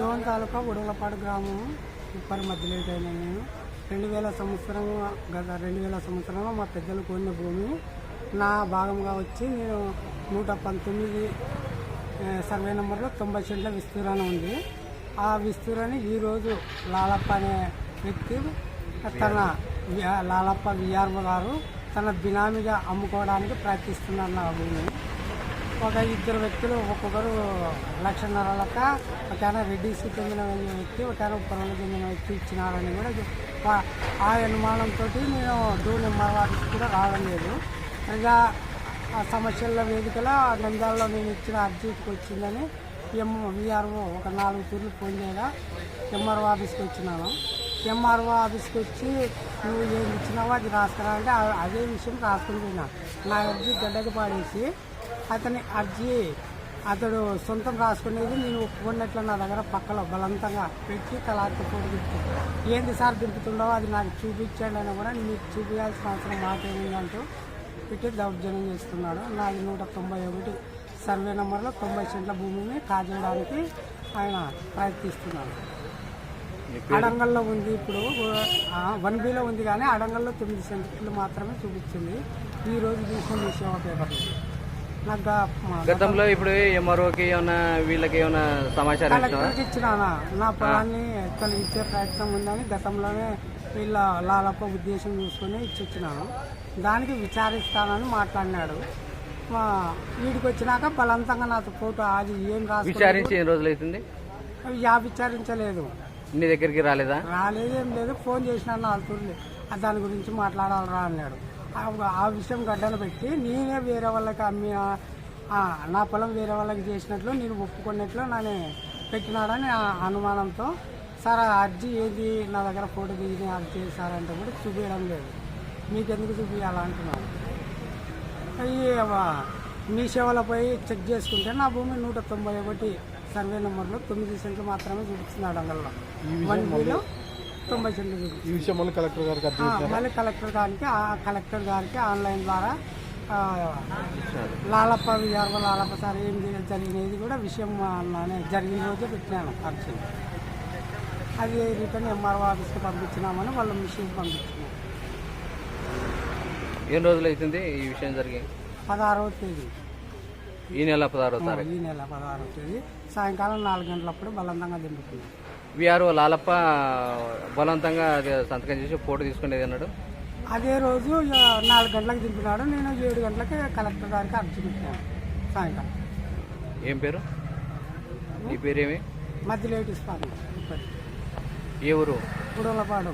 తాలూకా ఉడగలపాడు గ్రామం ఉప్పరి మధ్యలో అయినా నేను రెండు వేల సంవత్సరం గత రెండు వేల సంవత్సరంలో మా పెద్దలు కోరిన భూమి నా భాగంగా వచ్చి నేను నూట పంతొమ్మిది సర్వే నెంబర్లో తొంభై సెంట్ల విస్తీర్ణం ఉంది. ఆ విస్తీర్ణాన్ని ఈరోజు లాలప్ప అనే వ్యక్తి తన వి- లాలప్ప విఆర్ఓ గారు తన బినామీగా అమ్ముకోవడానికి ప్రయత్నిస్తున్నారు నా భూమిని ఒక ఇద్దరు వ్యక్తులు ఒక్కొక్కరు లక్షన్నర లెక్క ఒక రెడ్డికి చెందిన వ్యక్తి ఒక ఆయన చెందిన వ్యక్తి ఇచ్చినారని కూడా ఆ అనుమానంతో నేను డూ నెంబర్ ఎంఆర్ఆర్కి కూడా రావడం లేదు. ఇంకా ఆ సమస్యల వేదికలో నంద్యాలలో నేను ఇచ్చిన అర్జీకి వచ్చిందని ఎం విఆర్ఓ ఒక నాలుగు తూర్లు పొందేలా ఎంఆర్ఓ ఆఫీస్కి వచ్చినాను. ఎంఆర్ఓ ఆఫీస్కి వచ్చి నువ్వు ఏం ఇచ్చినావో అది రాసుకురా అంటే అదే విషయం రాసుకుని పోయినా. నా అర్జీ గడ్డకి పాడేసి అతని అర్జీ అతడు సొంతం రాసుకునేది నేను ఒప్పుకున్నట్లు నా దగ్గర పక్కలో బలవంతంగా పెట్టి ఫోటో దింపుతుంది ఏంది సార్ దింపుతుండవో అది నాకు చూపించండి అని కూడా మీకు చూపించాల్సిన అవసరం మాకేమిందంటూ పెట్టి దౌర్జన్యం చేస్తున్నాడు. నాది నూట తొంభై ఒకటి సర్వే నెంబర్లో తొంభై సెంట్ల భూమిని కాజేయడానికి ఆయన ప్రయత్నిస్తున్నాడు. అడంగల్లో ఉంది ఇప్పుడు. వన్ బిలో ఉంది కానీ అడంగల్లో తొమ్మిది సెంట్లు మాత్రమే చూపించింది. ఈ రోజు చూసిన మీ సేవ పేపర్ గతంలో ఇప్పుడు ఎంఆర్ఓకి ఏమైనా వీళ్ళకి ఏమైనా సమాచారం ఇచ్చినానా నా. పొలాన్ని తొలగించే ప్రయత్నం ఉందని గతంలోనే వీళ్ళ లాలప్ప ఉద్దేశం చూసుకొని ఇచ్చిచ్చినాను దానికి విచారిస్తానని మాట్లాడినాడు. మా వీడికి వచ్చినాక బలవంతంగా నాతో ఫోటో అది ఏం రాసి విచారించి ఎన్ని రోజులు అవుతుంది యా విచారించలేదు. నీ దగ్గరికి రాలేదా? రాలేదేం లేదు. ఫోన్ చేసినాను నాలుగు దాని గురించి మాట్లాడాలరా అన్నాడు. ఆ- విషయం గడ్డను పెట్టి నేనే వేరే వాళ్ళకి అమ్మి నా పొలం వేరే వాళ్ళకి చేసినట్లు నేను ఒప్పుకున్నట్లు నన్ను పెట్టినాడని ఆ అనుమానంతో సార్ ఆ అర్జీ ఏది? నా దగ్గర ఫోటో దిగి అర్జీ సార్ అంటే కూడా చూపించడం లేదు. మీకు ఎందుకు చూపించాలా అంటున్నాను ఈ వ- మీ సేవలో పోయి చెక్ చేసుకుంటే నా భూమి నూట తొంభై ఒకటి సర్వే నెంబర్లో తొమ్మిది సెంట్లు మాత్రమే చూపిస్తుంది అడంగల్లో వన్ బిలో తొంభై సెంట్లు ఈ విషయం మళ్ళీ కలెక్టర్ గారికి మళ్ళీ కలెక్టర్ గారికి ఆ కలెక్టర్ గారికి ఆన్లైన్ ద్వారా లాలప్ప విఆర్ఓ లాలప్ప సార్ ఏం జరి- జరిగినది కూడా విషయం జరిగిన రోజే పెట్టినాను అర్జీ అది రిటర్న్ ఎంఆర్ఓ ఆఫీస్కి పంపించినామని వాళ్ళ మిషన్ పంపించినాం. ఎన్ని రోజులు అవుతుంది ఈ విషయం జరిగి? పదహారవ తేదీ. ఈ నెల పదహారో తారీఖు. ఈ నెల పదహారవ తేదీ. సాయంకాలం నాలుగు గంటలప్పుడు బలవంతంగా దింపుకున్నాం. విఆర్ఓ లాలప్ప బలవంతంగా సంతకం చేసి ఫోటో తీసుకునేది అన్నాడు. అదే రోజు నాలుగు గంటలకు దింపినాడు. నేను ఏడు గంటలకి కలెక్టర్ గారికి అర్జీ పెట్టాను. సాయంకాలం ఏం పేరు? నీ పేరేమి? మధ్యలో ఇస్తాను ఏ ఊరు? పుడలపాడు